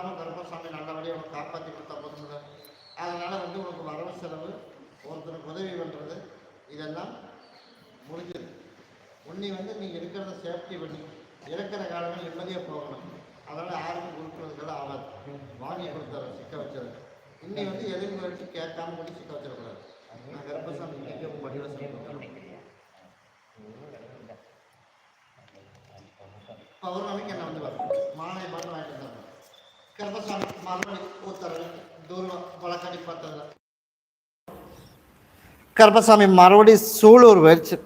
இல்லாமல் கருப்பசாமி நல்லபடியாக உனக்கு காப்பாற்றி கொடுத்தா போதும்ல. அதனால் வந்து உனக்கு வரவு செலவு ஒருத்தருக்கு உதவி பண்ணுறது இதெல்லாம் முடிஞ்சது. உன்னை வந்து நீ இருக்கிறத சேஃப்டி பண்ணி இருக்கிற காலங்கள் நிம்மதியாக போகணும். அதனால் யாருக்கும் கொடுக்குறதுக்கெல்லாம் ஆகாது. வாங்கி கொடுத்தாரு சிக்க வச்சது இன்னி வந்து எதுவும் வச்சு கேட்காம கூட சிக்க வச்சிடக்கூடாது. நான் கருப்பசாமி வடிவில் சொல்லுவேன் பௌர்ணமிக்கு என்ன வந்து வரும் மாலை மட்டும் வாங்கிட்டு வந்தாங்க கருப்பசாமி மறுபடி ஊத்தரவு தூரம் வழக்காடி பார்த்ததில்ல கருப்பசாமி மறுபடி சூலூர் போயிடுச்சு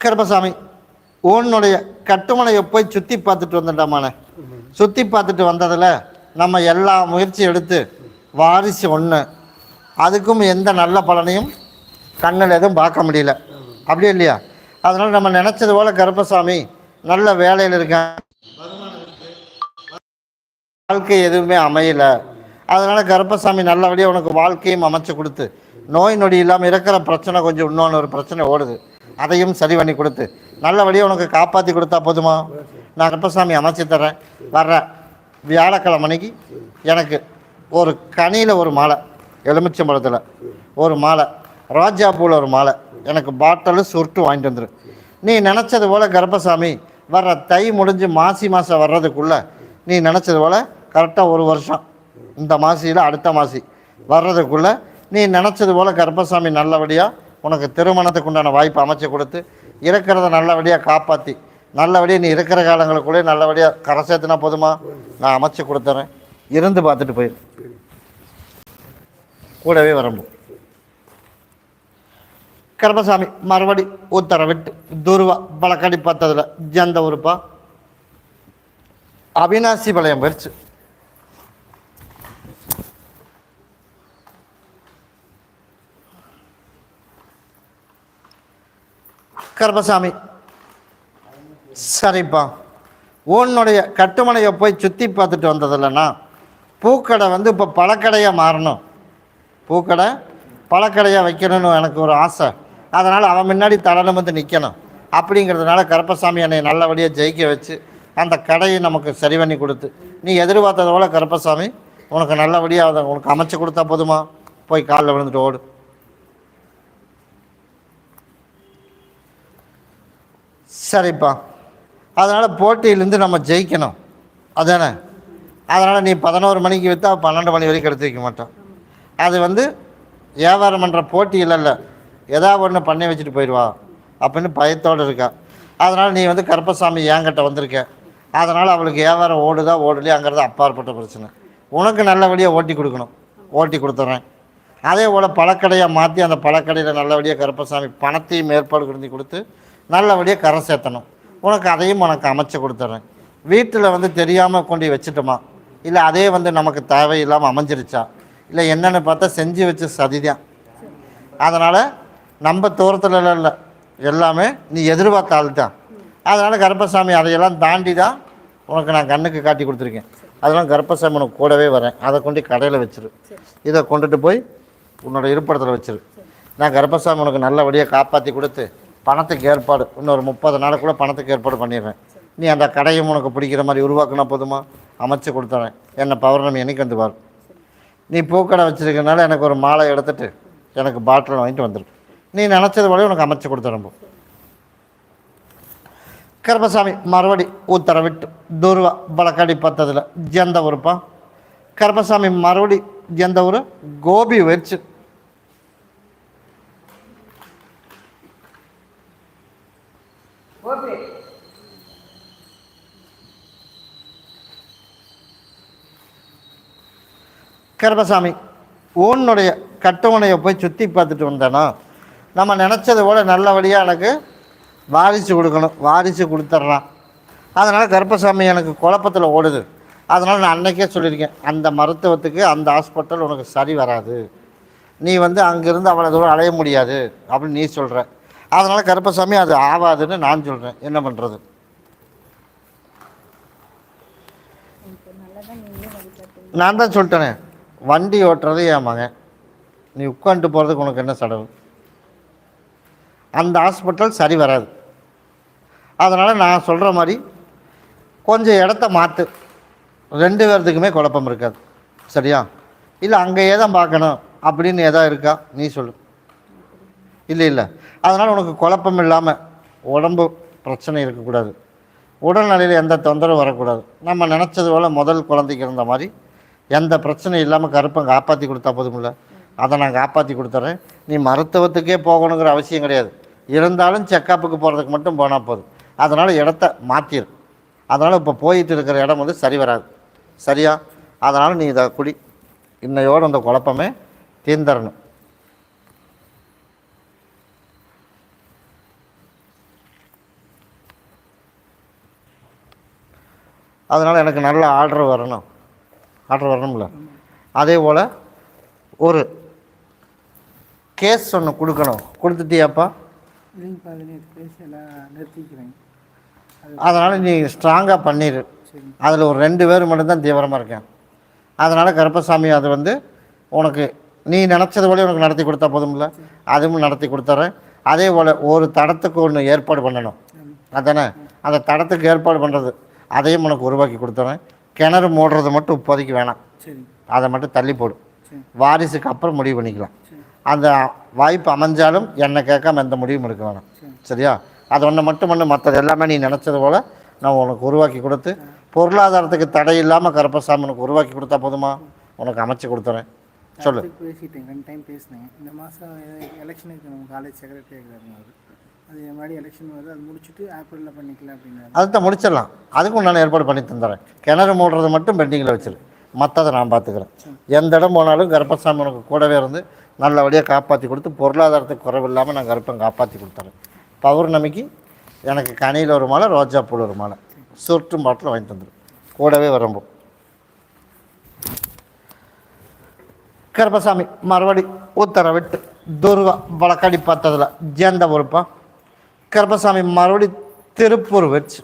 கருப்பசாமி உன்னுடைய கட்டுமனையை போய் சுற்றி பார்த்துட்டு வந்துட்டாமானே. சுற்றி பார்த்துட்டு வந்ததில் நம்ம எல்லா முயற்சி எடுத்து வாரிசு ஒன்று அதுக்கும் எந்த நல்ல பலனையும் கண்ணில் எதுவும் பார்க்க முடியல. அப்படியே இல்லையா? அதனால் நம்ம நினச்சது போல் கருப்பசாமி நல்ல வேலையில் இருக்கேன் வாழ்க்கை எதுவுமே அமையல. அதனால் கருப்பசாமி நல்லபடியாக உனக்கு வாழ்க்கையும் அமைச்சு கொடுத்து நோய் நொடி இல்லாமல் இருக்கிற பிரச்சனை கொஞ்சம் இன்னொன்று ஒரு பிரச்சனை ஓடுது. அதையும் சரி பண்ணி கொடுத்து நல்லபடியாக உனக்கு காப்பாற்றி கொடுத்தா போதுமா? நான் கருப்பசாமி அமைச்சு தர்றேன். வர்ற வியாழக்கிழமை அன்னைக்கு எனக்கு ஒரு கனியில் ஒரு மாலை எலுமிச்சம்பழத்தில் ஒரு மாலை ராஜா பூவில் ஒரு மாலை எனக்கு பாட்டலு சுருட்டு வாங்கிட்டு வந்துடும் நீ நினச்சது போல் கர்ப்பசாமி வர்ற தை முடிஞ்சு மாசி மாதம் வர்றதுக்குள்ளே நீ நினச்சது போல் கரெக்டாக ஒரு வருஷம் இந்த மாசியில் அடுத்த மாசி வர்றதுக்குள்ளே நீ நினச்சது போல் கர்ப்பசாமி நல்லபடியாக உனக்கு திருமணத்துக்கு உண்டான வாய்ப்பு அமைச்சு கொடுத்து இருக்கிறத நல்லபடியாக காப்பாற்றி நல்லபடியாக நீ இருக்கிற காலங்களுக்குள்ளே நல்லபடியாக கரை சேர்த்துனா போதுமா? நான் அமைச்சு கொடுத்துறேன். இருந்து பார்த்துட்டு போயிரு. கூடவே வரம்பும் கர்மசாமி மறுபடி உத்தரவிட்டு துருவா பழக்கடி பார்த்ததில் ஜந்த உறுப்பா அவினாசி பாளையம் போயிடுச்சு கருப்பசாமி. சரிப்பா. உன்னுடைய கட்டுமனையை போய் சுற்றி பார்த்துட்டு வந்ததில்லண்ணா. பூக்கடை வந்து இப்போ பழக்கடையாக மாறணும். பூக்கடை பழக்கடையாக வைக்கணும்னு எனக்கு ஒரு ஆசை. அதனால் அவன் முன்னாடி தடனம் வந்து நிற்கணும் அப்படிங்கிறதுனால கருப்பசாமி என்னை நல்லபடியாக ஜெயிக்க வச்சு அந்த கடையை நமக்கு சரி பண்ணி கொடுத்து. நீ எதிர்பார்த்ததை போல் கருப்பசாமி உனக்கு நல்லபடியாக அதை உனக்கு அமைச்சு கொடுத்தா போதுமா? போய் காலில் விழுந்துட்டு ஓடு. சரிப்பா அதனால் போட்டியிலேருந்து நம்ம ஜெயிக்கணும். அதானே? அதனால் நீ பதினோரு மணிக்கு விற்றா பன்னெண்டு மணி வரைக்கும் எடுத்து வைக்க மாட்டோம். அது வந்து வியாபாரம் பண்ணுற போட்டி இல்லைல்ல ஏதா ஒன்று பண்ணி வச்சுட்டு போயிடுவா. அப்படின்னு பயத்தோடு இருக்கா. அதனால் நீ வந்து கருப்பசாமி ஏங்கிட்ட வந்திருக்க. அதனால் அவளுக்கு வியாபாரம் ஓடுதா ஓடலையாங்கிறது அப்பாற்பட்ட பிரச்சனை. உனக்கு நல்லபடியாக ஓட்டி கொடுக்கணும். ஓட்டி கொடுத்துட்றேன் அதே போல் பழக்கடையாக மாற்றி அந்த பழக்கடையில் நல்லபடியாக கருப்பசாமி பணத்தையும் ஏற்பாடு பண்ணி கொடுத்து நல்லபடியாக கரை சேர்த்தணும். உனக்கு அதையும் உனக்கு அமைச்சு கொடுத்துட்றேன் வீட்டில் வந்து தெரியாமல் கொண்டு வச்சுட்டோமா? இல்லை அதே வந்து நமக்கு தேவையில்லாமல் அமைஞ்சிருச்சா? இல்லை என்னென்னு பார்த்தா செஞ்சு வச்ச சதிதான் அதனால் நம்ம தூரத்தில் இல்லை. எல்லாமே நீ எதிர்பார்த்த ஆள் தான். அதனால் கருப்பசாமி அதையெல்லாம் தாண்டி தான் உனக்கு நான் கண்ணுக்கு காட்டி கொடுத்துருக்கேன். அதெல்லாம் கருப்பசாமி உனக்கு கூடவே வரேன். அதை கொண்டு கடையில் வச்சிரு. இதை கொண்டுட்டு போய் உன்னோட இருப்பிடத்தில் வச்சிரு. நான் கருப்பசாமி உனக்கு நல்லபடியாக காப்பாற்றி கொடுத்து பணத்துக்கு ஏற்பாடு இன்னொரு முப்பது நாளுக்குள்ளே பணத்துக்கு ஏற்பாடு பண்ணிடுறேன். நீ அந்த கடையும் உனக்கு பிடிக்கிற மாதிரி உருவாக்குனா போதுமா? அமைச்சு கொடுத்துறேன். என்னை பௌர்ணமி என்னைக்கு வந்து நீ பூக்கடை வச்சுருக்கனால எனக்கு ஒரு மாலை எடுத்துட்டு எனக்கு பாட்டில் வாங்கிட்டு வந்துருக்கு நீ நினச்சது போல உனக்கு அமைச்சு கொடுத்துறேன் போ. கருப்பசாமி மறுபடி உத்தரவிட்டு துருவா பலக்கடி பத்ததில் எந்த ஊருப்பா. கருப்பசாமி மறுபடி எந்த ஊர் கோபி வச்சு ஓகே கருப்பசாமி ஓனுடைய கட்டுமனையை போய் சுற்றி பார்த்துட்டு வந்தேனா நம்ம நினச்சது போல நல்லபடியாக எனக்கு வாரிசு கொடுக்கணும் வாரிசு கொடுத்துட்றான் அதனால் கருப்பசாமி எனக்கு குழப்பத்தில் ஓடுது. அதனால் நான் அன்னைக்கே சொல்லியிருக்கேன் அந்த மருத்துவத்துக்கு அந்த ஹாஸ்பிட்டல் உனக்கு சரி வராது. நீ வந்து அங்கேருந்து அவ்வளோ தூரம் அலைய முடியாது அப்படின்னு நீ சொல்கிற அதனால் கருப்பசாமி அது ஆகாதுன்னு நான் சொல்கிறேன் என்ன பண்ணுறது நான் தான் சொல்லிட்டேனே. வண்டி ஓட்டுறது ஏமாங்க. நீ உட்காந்துட்டு போகிறதுக்கு உனக்கு என்ன செலவு? அந்த ஹாஸ்பிட்டல் சரி வராது. அதனால் நான் சொல்கிற மாதிரி கொஞ்சம் இடத்த மாற்று ரெண்டு பேர்த்துக்குமே குழப்பம் இருக்காது. சரியா? இல்லை அங்கேயே தான் பார்க்கணும். அப்படின்னு எதா இருக்கா? நீ சொல்லு. இல்லை இல்லை. அதனால் உனக்கு குழப்பம் இல்லாமல் உடம்பு பிரச்சனை இருக்கக்கூடாது. உடல்நிலையில் எந்த தொந்தரவும் வரக்கூடாது. நம்ம நினச்சது போல் முதல் குழந்தைக்கு இருந்த மாதிரி எந்த பிரச்சனையும் இல்லாமல் கருப்பை காப்பாற்றி கொடுத்தா போதுமில்ல. அதை நான் காப்பாற்றி கொடுத்துட்றேன் நீ மருத்துவத்துக்கே போகணுங்கிற அவசியம் கிடையாது. இருந்தாலும் செக்கப்புக்கு போகிறதுக்கு மட்டும் போனால் போதும். அதனால் இடத்த மாற்றிடு அதனால் இப்போ போயிட்டு இருக்கிற இடம் வந்து சரி வராது. சரியா? அதனால் நீ இதை குடி. இன்னையோடு அந்த குழப்பமே தீர்ந்தரணும். அதனால் எனக்கு நல்ல ஆர்டர் வரணும். ஆர்டர் வரணும்ல. அதே போல் ஒரு கேஸ் ஒன்று கொடுக்கணும். கொடுத்துட்டியாப்பா? அதனால் நீ ஸ்ட்ராங்காக பண்ணிடு அதில் ஒரு ரெண்டு பேர் மட்டும்தான் தீவிரமாக இருக்கேன். அதனால் கருப்பசாமி அது வந்து உனக்கு நீ நினச்சது போல உனக்கு நடத்தி கொடுத்தா போதும்ல. அதுவும் நடத்தி கொடுத்துட்றேன் அதே போல் ஒரு தடத்துக்கு ஒன்று ஏற்பாடு பண்ணணும். அதானே? அந்த தடத்துக்கு ஏற்பாடு பண்ணுறது அதையும் உனக்கு உருவாக்கி கொடுத்துறேன். கிணறு மூடுறது மட்டும் இப்போதைக்கு வேணாம். அதை மட்டும் தள்ளி போடு. சரி. வாரிசுக்கு அப்புறம் முடிவு பண்ணிக்கலாம். அந்த வாய்ப்பு அமைஞ்சாலும் என்னை கேட்காம எந்த முடிவும் எடுக்க வேணாம். சரி. சரியா? அது ஒன்று மட்டும் பண்ணு மற்றது எல்லாமே நீ நினச்சது போல் நான் உனக்கு உருவாக்கி கொடுத்து பொருளாதாரத்துக்கு தடை இல்லாமல் கருப்பசாமி உனக்கு உருவாக்கி கொடுத்தா போதுமா? உனக்கு அமைச்சு கொடுத்துறேன். சொல்லு. பேசிட்டேன். ரெண்டு டைம் பேசினேன். இந்த மாதம் எலெக்ஷனுக்கு நம்ம காலேஜ் செக்ரட்டரி அது மாதிரி எலெக்ஷன் வருது அது முடிச்சுட்டு ஏப்ரலில் பண்ணிக்கலாம் அதுதான் முடிச்சிடலாம். அதுக்கும் நான் ஏற்பாடு பண்ணி தந்துடுறேன். கிணறு மூடுறது மட்டும் பெண்டிங்கில் வச்சிரு. மற்றதை நான் பார்த்துக்கிறேன். எந்த இடம் போனாலும் கருப்பசாமி உனக்கு கூடவே இருந்து நல்லபடியாக காப்பாற்றி கொடுத்து பொருளாதாரத்துக்கு குறைவில்லாமல் நான் கருப்பம் காப்பாற்றி கொடுத்துறேன். பௌர்ணமிக்கு எனக்கு கனியில் ஒரு மாலை ரோஜா பூல் ஒரு மாலை. சுருட்டும் பாட்டில் வாங்கி தந்துடும் கூடவே வரம்போ. கருப்பசாமி மறுபடி உத்தரவிட்டு துர்கா வழக்கடி பார்த்ததில் ஜெந்த பொறுப்பான் கருப்பசாமி மறுபடி திருப்பூர் வச்சு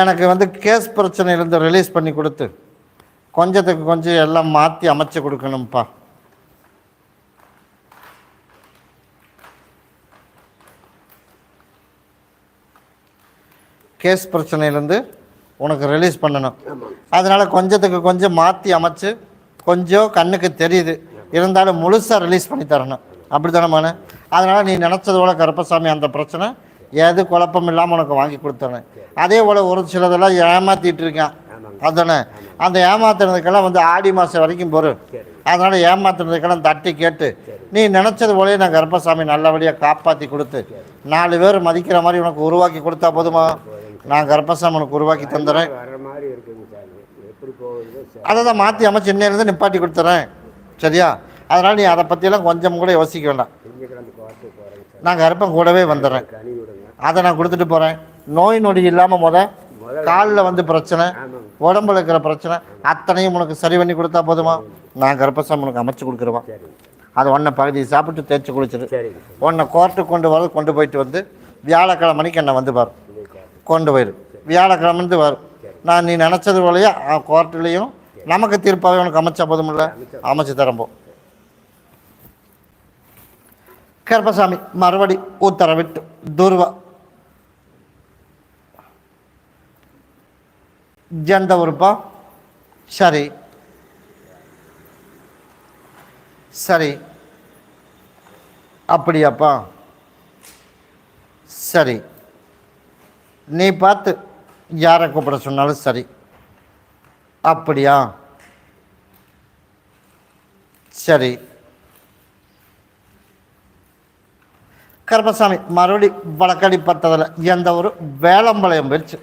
எனக்கு வந்து கேஸ் பிரச்சனையிலேருந்து ரிலீஸ் பண்ணி கொடுத்து கொஞ்சத்துக்கு கொஞ்சம் எல்லாம் மாற்றி அமைச்சு கொடுக்கணும்ப்பா கேஸ் பிரச்சனையிலேருந்து உனக்கு ரிலீஸ் பண்ணணும். அதனால் கொஞ்சத்துக்கு கொஞ்சம் மாற்றி அமைச்சு கொஞ்சம் கண்ணுக்கு தெரியுது. இருந்தாலும் முழுசாக ரிலீஸ் பண்ணி தரணும். அப்படி தானே அதனால் நீ நினச்சது போல கருப்பசாமி அந்த பிரச்சனை எது குழப்பம் இல்லாமல் உனக்கு வாங்கி கொடுத்தேன் அதே போல் ஒரு சிலதெல்லாம் ஏமாற்றிட்டு இருக்கேன். அதானே? அந்த ஏமாத்துறதுக்கெல்லாம் வந்து ஆடி மாதம் வரைக்கும் பொருள் அதனால் ஏமாத்துறதுக்கெல்லாம் தட்டி கேட்டு நீ நினச்சது போலயே நான் கருப்பசாமி நல்லபடியாக காப்பாற்றி கொடுத்து நாலு பேர் மதிக்கிற மாதிரி உனக்கு உருவாக்கி கொடுத்தா போதுமா? நான் கருப்பசாமி உனக்கு உருவாக்கி தந்துடுறேன் அதை தான் மாற்றி அமைச்சு இன்னையிலேருந்து நிப்பாட்டி கொடுத்துறேன். சரியா? அதனால் நீ அதை பற்றியெல்லாம் கொஞ்சம் கூட யோசிக்க வேண்டாம். நான் கருப்பன் கூடவே வந்துடுறேன். அதை நான் கொடுத்துட்டு போகிறேன் நோய் நொடி இல்லாமல் முத காலில் வந்து பிரச்சனை உடம்புல இருக்கிற பிரச்சனை அத்தனையும் உனக்கு சரி பண்ணி கொடுத்தா போதுமா? நான் கர்ப்பசாமி உனக்கு அமைச்சு கொடுக்குறவா அது ஒன்றை பகுதி சாப்பிட்டு தேய்ச்சி குளிச்சிரு. உன்னை கோர்ட்டுக்கு கொண்டு வர கொண்டு போயிட்டு வந்து வியாழக்கிழமைக்கு என்னை வந்து பாரு. கொண்டு போயிரு. வியாழக்கிழமைந்து வரும் நான் நீ நினச்சது போலையே கோர்ட்டுலேயும் நமக்கு தீர்ப்பாகவே உனக்கு அமைச்சா போதுமில்ல? அமைச்சு தரம்போ கருப்பசாமி மறுபடி உத்தரவிட்டு துருவா. ஜந்த உறுப்பா? சரி. சரி. அப்படியாப்பா. சரி. நீ பார்த்து யாரை கூப்பிட சொன்னாலும் சரி. அப்படியா? சரி. கருப்பசாமி மறுபடி வழக்கடிப்பட்டதில் எந்த ஒரு வேளம்பாளையம் போயிடுச்சு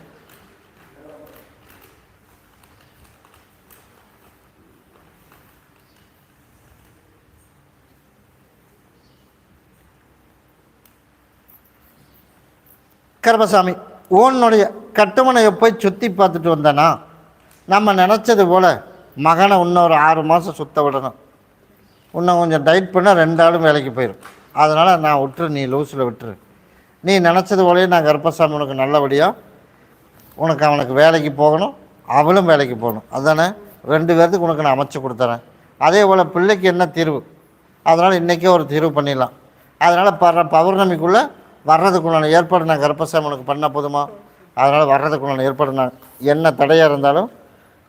கருப்பசாமி உன்னுடைய கட்டுமனையை போய் சுற்றி பார்த்துட்டு வந்தேன்னா நம்ம நினச்சது போல் மகனை இன்னொரு ஆறு மாதம் சுத்த விடணும். இன்னும் கொஞ்சம் டைட் பண்ணால் ரெண்டு ஆளும் வேலைக்கு போயிடும் அதனால் நான் விட்டுரு நீ லூஸில் விட்டுரு. நீ நினச்சது போலயே நான் கருப்பசாமி உனக்கு நல்லபடியாக உனக்கு அவனுக்கு வேலைக்கு போகணும் அவளும் வேலைக்கு போகணும். அதுதானே ரெண்டு பேர்த்துக்கு உனக்கு நான் அமைச்சு கொடுத்துறேன். அதே போல் பிள்ளைக்கு என்ன தீர்வு? அதனால் இன்றைக்கே ஒரு தீர்வு பண்ணிடலாம். அதனால் பர பௌர்ணமிக்குள்ளே வர்றதுக்குள்ளான ஏற்பாடு நான் கருப்பசாமி உனக்கு பண்ண போதுமா? அதனால் வர்றதுக்குள்ளான ஏற்பாடு நான் என்ன தடையாக இருந்தாலும்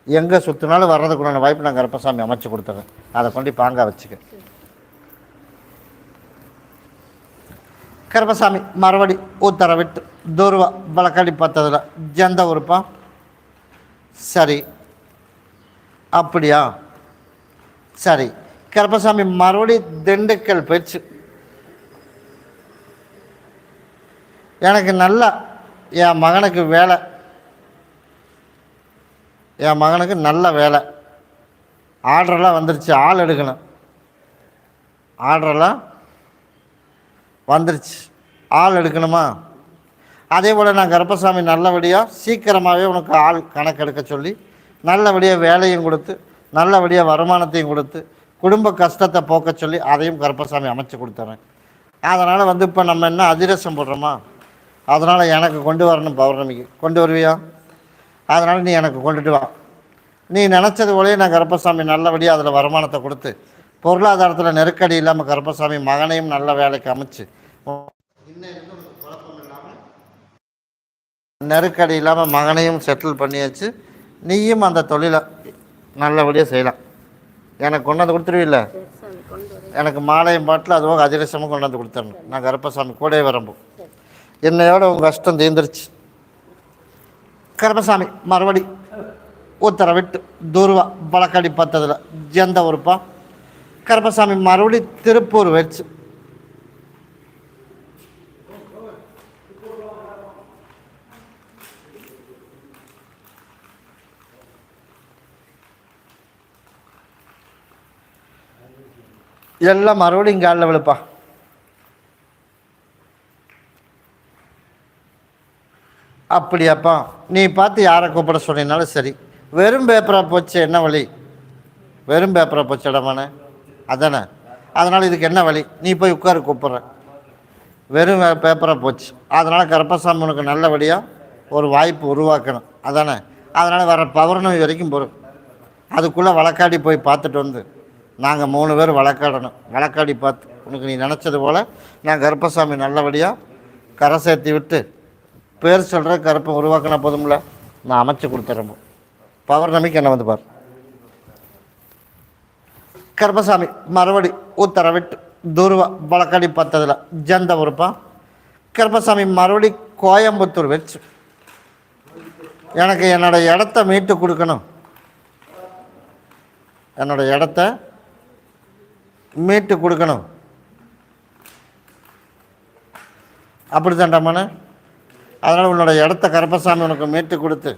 எங்கே சுற்றினாலும் வர்றதுக்குள்ளான வாய்ப்பு நான் கர்ப்பசாமி அமைச்சு கொடுத்துறேன். அதை கொண்டு பாங்காக வச்சுக்க. கருப்பசாமி மறுபடி உத்தரவிட்டு தூர்வா வழக்கடி பார்த்ததில் ஜந்த உறுப்பா சரி. அப்படியா? சரி. கருப்பசாமி மறுபடி திண்டுக்கல் போயிடுச்சு. எனக்கு நல்லா என் மகனுக்கு வேலை. என் மகனுக்கு நல்ல வேலை. ஆர்டரெல்லாம் வந்துருச்சு ஆள் எடுக்கணும். ஆர்டரெல்லாம் வந்துருச்சு. ஆள் எடுக்கணுமா? அதே போல் நான் கருப்பசாமி நல்லபடியாக சீக்கிரமாகவே உனக்கு ஆள் கணக்கெடுக்க சொல்லி நல்லபடியாக வேலையும் கொடுத்து நல்லபடியாக வருமானத்தையும் கொடுத்து குடும்ப கஷ்டத்தை போக்க சொல்லி அதையும் கருப்பசாமி அமைச்சு கொடுத்துறேன். அதனால் வந்து இப்போ நம்ம என்ன அதிரசம் போடுறோமா? அதனால் எனக்கு கொண்டு வரணும் பௌர்ணமிக்கு. கொண்டு வருவியா? அதனால் நீ எனக்கு கொண்டுட்டு வா. நீ நினச்சது போலயே நான் கருப்பசாமி நல்லபடியாக அதில் வருமானத்தை கொடுத்து பொருளாதாரத்தில் நெருக்கடி இல்லாமல் கருப்பசாமி மகனையும் நல்ல வேலைக்கு அமைச்சு. நெருக்கடி இல்லாமல் மகனையும் செட்டில் பண்ணியாச்சு. நீயும் அந்த தொழிலை நல்லபடியாக செய்யலாம். எனக்கு கொண்டாந்து கொடுத்துருவில்ல? எனக்கு மாலையும் பாட்டில் அதுவும் அதிரசமும் கொண்டாந்து கொடுத்துடணும் நான் கருப்பசாமி கூட வரம்பு. என்னையோட உங்கள் கஷ்டம் தீர்ந்துருச்சு. கருப்பசாமி மறுபடி உத்தரவிட்டு தூர்வா பழக்கடி பார்த்ததில் எந்த உறுப்பா? கருப்பசாமி மறுபடி திருப்பூர் வச்சு. எல்லாம் மறுபடியும் காலில் விழுப்பா. அப்படியாப்பா நீ பார்த்து யாரை கூப்பிட சொன்னீங்கனாலும் சரி. வெறும் பேப்பரை போச்சு என்ன வழி? வெறும் பேப்பரை போச்சு இடமானே அதானே? அதனால் இதுக்கு என்ன வழி? நீ போய் உட்காரு கூப்பிட்ற வெறும் பேப்பராக பேப்பரை போச்சு. அதனால் கருப்பசாமி உனக்கு நல்லபடியாக ஒரு வாய்ப்பு உருவாக்கணும். அதானே? அதனால் வர பௌர்ணமி வரைக்கும் பொறு. அதுக்குள்ளே வழக்காடி போய் பார்த்துட்டு வந்து நாங்கள் மூணு பேர் வழக்காடணும். வழக்காடி பார்த்து உனக்கு நீ நினச்சது போல் நான் கருப்பசாமி நல்லபடியாக கரை சேர்த்தி விட்டு பேர் சொல்கிற கருப்பை உருவாக்கின போதும்ல? நான் அமைச்சு கொடுத்துட்றேன் பௌர்ணமிக்கு என்ன வந்து பார். கருப்பசாமி மறுபடி உத்தரவிட்டு துருவா வழக்கடி பத்ததில் ஜந்த உறுப்பா? கருப்பசாமி மறுபடி கோயம்புத்தூர் வச்சு. எனக்கு என்னோட இடத்த மீட்டு கொடுக்கணும். என்னோட இடத்த மீட்டு கொடுக்கணும். அப்படி தாண்டாமாண்ணே அதனால் உன்னோட இடத்த கருப்பசாமி உனக்கு மீட்டு கொடுத்து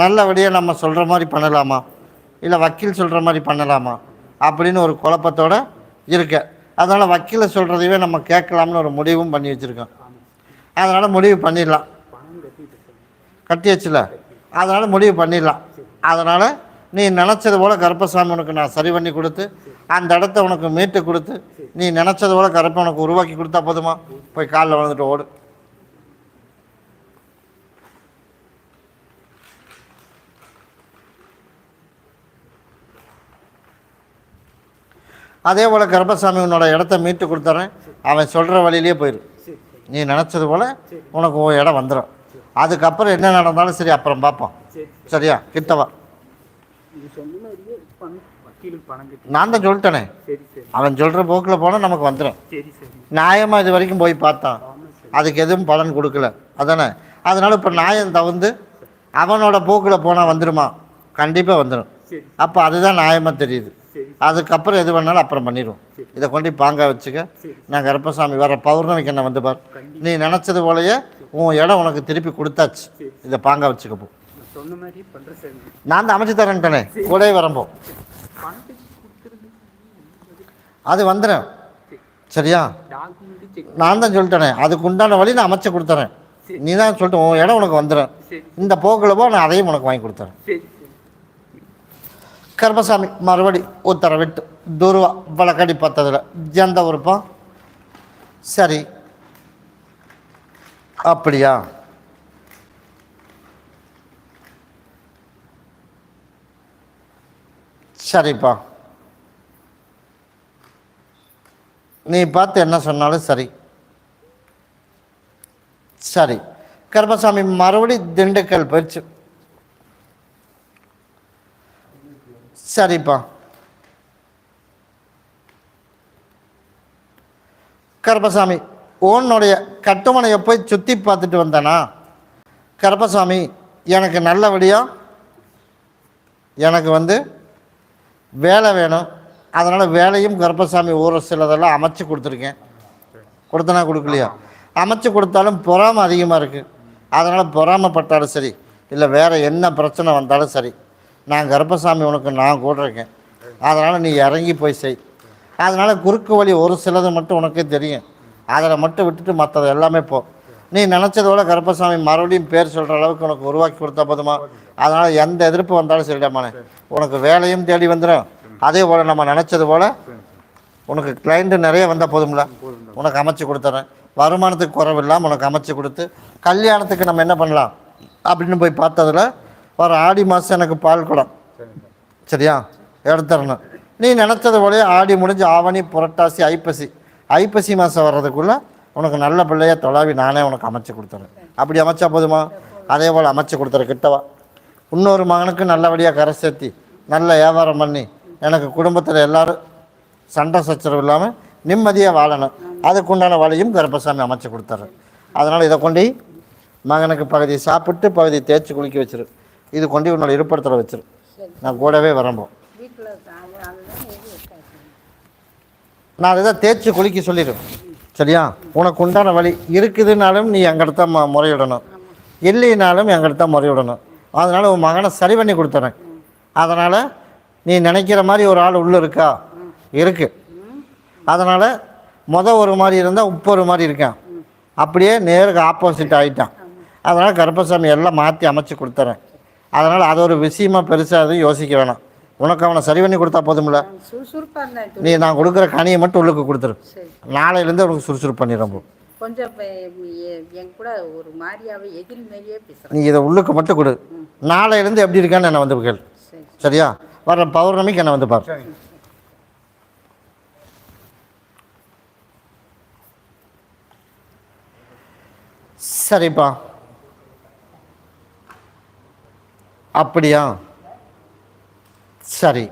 நல்லபடியாக நம்ம சொல்கிற மாதிரி பண்ணலாமா? இல்லை வக்கீல் சொல்கிற மாதிரி பண்ணலாமா? அப்படின்னு ஒரு குழப்பத்தோடு இருக்க. அதனால் வக்கீலை சொல்கிறதையே நம்ம கேட்கலாம்னு ஒரு முடிவும் பண்ணி வச்சுருக்கோம். அதனால் முடிவு பண்ணிடலாம். கட்டியாச்சுல அதனால் முடிவு பண்ணிடலாம். அதனால் நீ நினச்சது போல் கருப்பசாமி உனக்கு நான் சரி பண்ணி கொடுத்து அந்த இடத்த உனக்கு மீட்டு கொடுத்து நீ நினச்சது போல் கருப்பை உனக்கு உருவாக்கி கொடுத்தா போதுமா? போய் காலில் விழுந்துட்டு ஓடு. அதே போல் கருப்பசாமி உன்னோட இடத்த மீட்டு கொடுத்துட்றேன் அவன் சொல்கிற வழியிலேயே போயிடும் நீ நினச்சது போல் உனக்கு ஓ இடம் வந்துடும் அதுக்கப்புறம் என்ன நடந்தாலும் சரி அப்புறம் பார்ப்போம். சரியா? கிட்டவா? நான் தான் சொல்லிட்டேனே. அவன் சொல்கிற போக்கில் போனால் நமக்கு வந்துடும் நியாயமாக இது வரைக்கும் போய் பார்த்தான். அதுக்கு எதுவும் பலன் கொடுக்கல. அதானே? அதனால் இப்போ நியாயம் தகுந்து அவனோட போக்கில் போனால் வந்துடுமா கண்டிப்பாக வந்துடும் அப்போ அதுதான் நியாயமாக தெரியுது. அதுக்கப்புறம் எது வேணாலும் அப்புறம் பண்ணிடுவோம். இதை கொண்டு போய் பாங்கா வச்சுக்க. நான் கருப்பசாமி வர பௌர்ணமிக்கு என்ன வந்து பார். நீ நினச்சது போலயே உன் இடம் உனக்கு திருப்பி கொடுத்தாச்சு. இதை பாங்கா வச்சுக்க போ. நான் தான் அமைச்சு தரேன்ட்டனே கூடவே வரம்போ பணத்துக்கு கொடுத்துருது அது வந்துடும். சரியா? நான் தான் சொல்லிட்டேனே. அதுக்கு உண்டான வழி நான் அமைச்சு கொடுத்துறேன். நீ தான் சொல்லிட்டு உன் இடம் உனக்கு வந்துடும். சரி. இந்த போக்கில் போ நான் அதையும் உனக்கு வாங்கி கொடுத்துறேன். கருமசாமி மறுபடி உத்தரவிட்டு துருவா வழக்கடி பார்த்ததில் எந்த உறுப்பம் சரி. அப்படியா? சரிப்பா. நீ பார்த்து என்ன சொன்னாலும் சரி. சரி. கருமசாமி மறுபடி திண்டுக்கல் போயிடுச்சு. சரிப்பா கருப்பசாமி உன்னுடைய கட்டுமனையை போய் சுற்றி பார்த்துட்டு வந்தேனா? கருப்பசாமி எனக்கு நல்லபடியாக எனக்கு வந்து வேலை வேணும். அதனால் வேலையும் கருப்பசாமி ஊற சிலதெல்லாம் அமைச்சு கொடுத்துருக்கேன். கொடுத்தனா கொடுக்கலையா? அமைச்சு கொடுத்தாலும் பொறாமை அதிகமாக இருக்குது அதனால் பொறாமைப்பட்டாலும் சரி இல்லை வேறு என்ன பிரச்சனை வந்தாலும் சரி நான் கருப்பசாமி உனக்கு நான் கூட இருக்கேன் அதனால் நீ இறங்கி போய் செய். அதனால் குறுக்கு வழி ஒரு சிலது மட்டும் உனக்கே தெரியும். அதில் மட்டும் விட்டுட்டு மற்றது எல்லாமே போ. நீ நினச்சதோட கருப்பசாமி மறுபடியும் பேர் சொல்கிற அளவுக்கு உனக்கு உருவாக்கி கொடுத்தா போதுமா? அதனால் எந்த எதிர்ப்பு வந்தாலும் சரிடாமானே உனக்கு வேலையும் தேடி வந்துடும் அதே போல் நம்ம நினச்சது போல் உனக்கு கிளைண்ட்டு நிறைய வந்தால் போதும்ல? உனக்கு அமைச்சு கொடுத்துறேன். வருமானத்துக்கு குறைவில்லாமல் உனக்கு அமைச்சு கொடுத்து கல்யாணத்துக்கு நம்ம என்ன பண்ணலாம்? அப்படின்னு போய் பார்த்ததுல வர ஆடி மாதம் எனக்கு பால் குடம். சரியா? எடுத்துடணும். நீ நினச்சது போல ஆடி முடிஞ்சு ஆவணி புரட்டாசி ஐப்பசி. ஐப்பசி மாதம் வர்றதுக்குள்ளே உனக்கு நல்ல பிள்ளைய தொலாவி நானே உனக்கு அமைச்சு கொடுத்துறேன். அப்படி அமைச்சா போதுமா? அதே போல் அமைச்சு கொடுத்துற கிட்டவா இன்னொரு மகனுக்கு நல்லபடியாக கரை சேர்த்தி நல்ல வியாபாரம் பண்ணி எனக்கு குடும்பத்தில் எல்லாரும் சண்டை சச்சரவு இல்லாமல் நிம்மதியாக வாழணும். அதுக்குண்டான வழியும் கருப்பசாமி அமைச்சு கொடுத்துட்றேன் அதனால் இதை கொண்டு மகனுக்கு பகுதி சாப்பிட்டு பகுதி தேய்ச்சி குளிக்க வச்சிரு. இது கொண்டு உன்னோட இருப்பிடத்தில் வச்சிரு. நான் கூடவே வரம்போ நான் அதுதான் தான் தேய்ச்சி குளிக்க சொல்லிடு. சரியா? உனக்கு உண்டான வழி இருக்குதுனாலும் நீ எங்கிட்ட தான் முறையிடணும். இல்லைனாலும் எங்கிட்ட தான் முறையிடணும். அதனால் உன் மகனை சரி பண்ணி கொடுத்துறேன். அதனால் நீ நினைக்கிற மாதிரி ஒரு ஆள் உள்ளே இருக்கா? இருக்கு. அதனால் மொதல் ஒரு மாதிரி இருந்தால் உப்பு ஒரு மாதிரி இருக்கான். அப்படியே நேருக்கு ஆப்போசிட் ஆகிட்டான் அதனால் கருப்பசாமி எல்லாம் மாற்றி அமைச்சு கொடுத்துறேன். அதனால் அது ஒரு விஷயமா பெருசாக எதுவும் யோசிக்க வேணாம். உனக்கு அவனை சரி பண்ணி கொடுத்தா போதும்ல? நீ நான் கொடுக்குற கனியை மட்டும் உள்ளுக்கு கொடுத்துரு. நாளையிலேருந்து உனக்கு சுறுசுறுப்பு பண்ணிடுறோம் கொஞ்சம் இப்ப எ- என் கூட ஒரு மாதிரியாவே எதிரி மாதிரியே பேசுகிறேன் நீ இதை உள்ளுக்கு மட்டும் கொடு. நாளையிலேருந்து எப்படி இருக்கான்னு என்னை வந்து கேள். சரி. சரியா? வர பௌர்ணமிக்கு என்னை வந்து பாரு. சரிப்பா. அப்படியா? சரி.